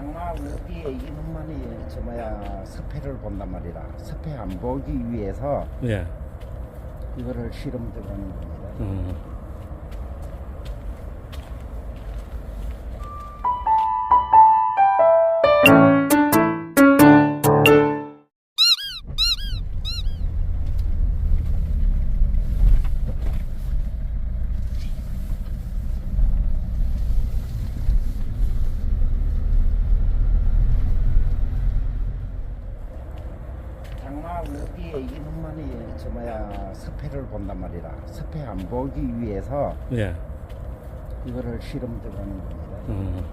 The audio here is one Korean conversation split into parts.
장마 여기에 이놈만이 저 뭐야 섭해를 본단 말이라 섭해 안 보기 위해서 예. 이거를 실험 들어가는 겁니다. 음. 뭐야 섭해를 본단 말이라 섭해 안 보기 위해서 예. 이거를 실험 들어가는 겁니다. 음.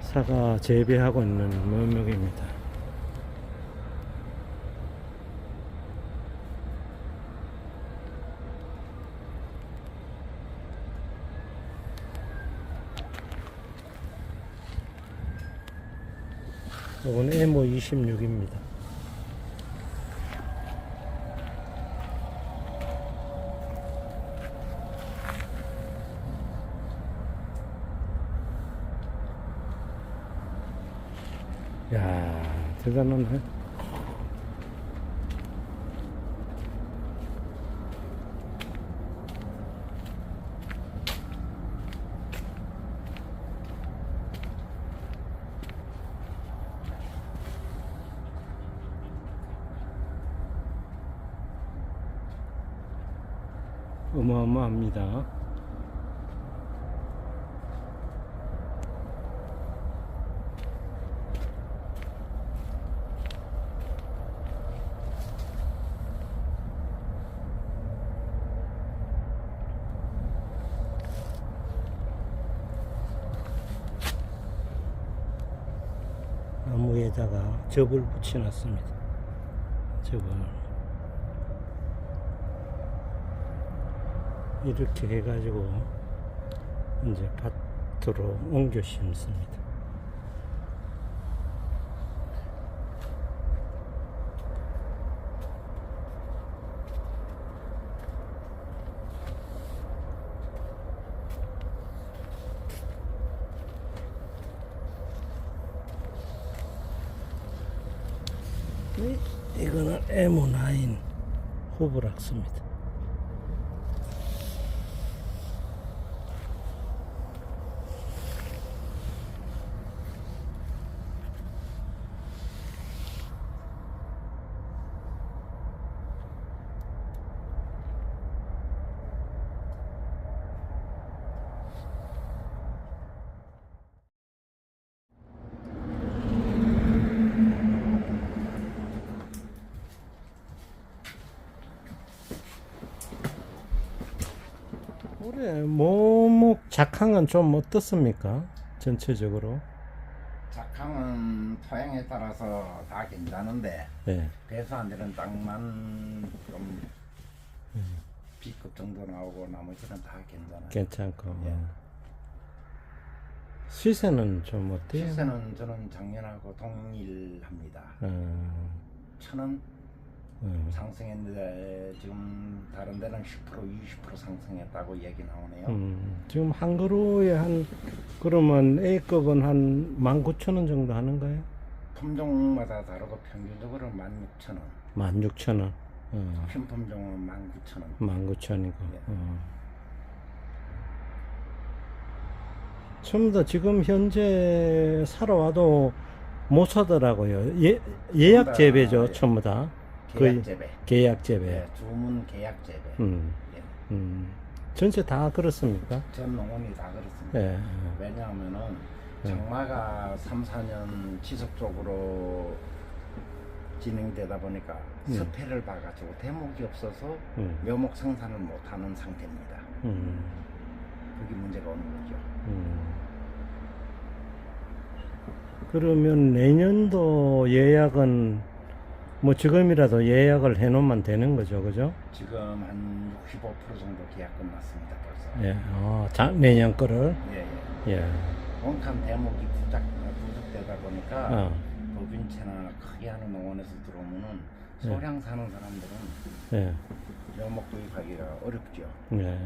사과 재배하고 있는 묘목입니다. 이건 에모 26입니다. 야 대단하네. 어마어마합니다. 나무에다가 접을 붙여놨습니다. 접을. 이렇게 해가지고 이제 밭으로 옮겨 심습니다. 이- 이거는 M9 호브락스입니다. 올해 모목 작황은 좀 어떻습니까? 전체적으로. 작황은 토양에 따라서 다 괜찮은데 네. 배수한 데는 땅만 좀 B급 정도 나오고 나머지는 다 괜찮아요. 괜찮고. 예. 시세는 좀 어때요? 시세는 저는 작년하고 동일합니다. 어, 천원 어. 상승했는데 지금 다른 데는 10% 20% 상승했다고 얘기 나오네요. 음, 지금 한 그루에 한 그러면 A급은 한 19,000원 정도 하는가요? 품종마다 다르고 평균적으로 16,000원. 16,000원. 어, 큰 품종은 19,000원. 19,000이고. 예. 어. 전부 다 지금 현재 사러 와도 못 사더라고요. 예, 예약 전부 다, 재배죠, 예. 전부 다. 계약 재배. 계약 재배. 예, 주문 계약 재배. 음, 예. 음. 전체 다 그렇습니까? 전 농원이 다 그렇습니다. 예. 왜냐하면은 예. 장마가 3, 4년 지속적으로 진행되다 보니까 음. 습해를 봐가지고 대목이 없어서 음, 묘목 생산을 못하는 상태입니다. 음, 그게 문제가 오는 거죠. 음. 그러면 내년도 예약은 뭐 지금이라도 예약을 해놓으면 되는 거죠, 그죠? 지금 한 65% 정도 계약 끝났습니다. 벌써. 예, 어, 자, 내년 거를, 예, 예. 예, 원칸 대목이 부작, 부족되다 보니까 어, 법인체나 크게 하는 농원에서 들어오면은 소량 사는 사람들은 예. 묘목 구입하기가 어렵죠. 예.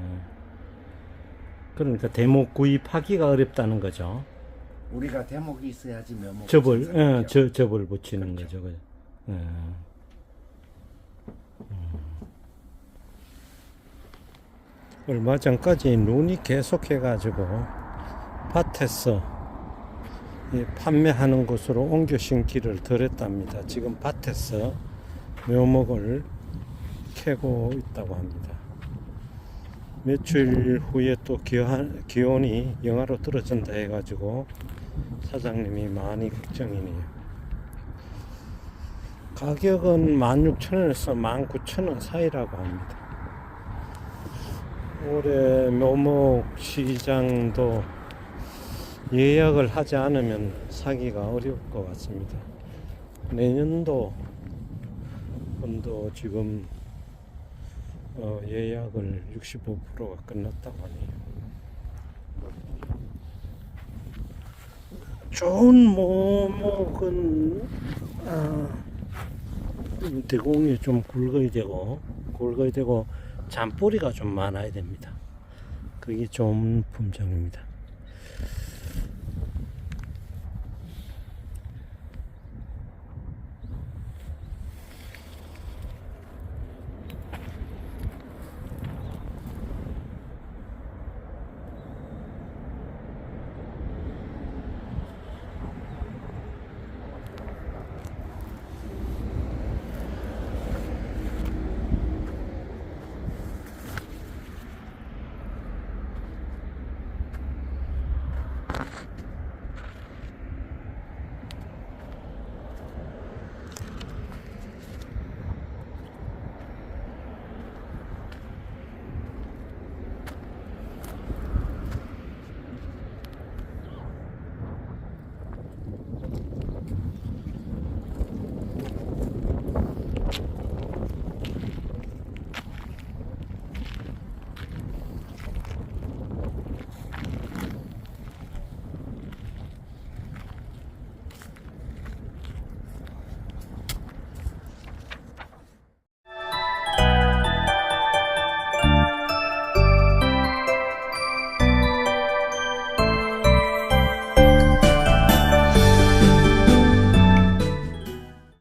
그러니까 대목 구입하기가 어렵다는 거죠. 우리가 대목이 있어야지 묘목. 접을. 예, 저, 접을 붙이는 그렇죠. 거죠. 그죠? 예. 음. 얼마 전까지 눈이 계속해가지고 밭에서 이 판매하는 곳으로 옮겨 심기를 덜했답니다. 지금 밭에서 묘목을 캐고 있다고 합니다. 며칠 후에 또 기온, 기온이 영하로 떨어진다 해가지고 사장님이 많이 걱정이네요. 가격은 16,000원에서 19,000원 사이라고 합니다. 올해 묘목 시장도 예약을 하지 않으면 사기가 어려울 것 같습니다. 내년도 분도 지금 어, 예약을 65%가 끝났다고 하네요. 좋은 모목은 아, 대공이 좀 굵어야 되고 굵어야 되고 잔뿌리가 좀 많아야 됩니다. 그게 좋은 품종입니다.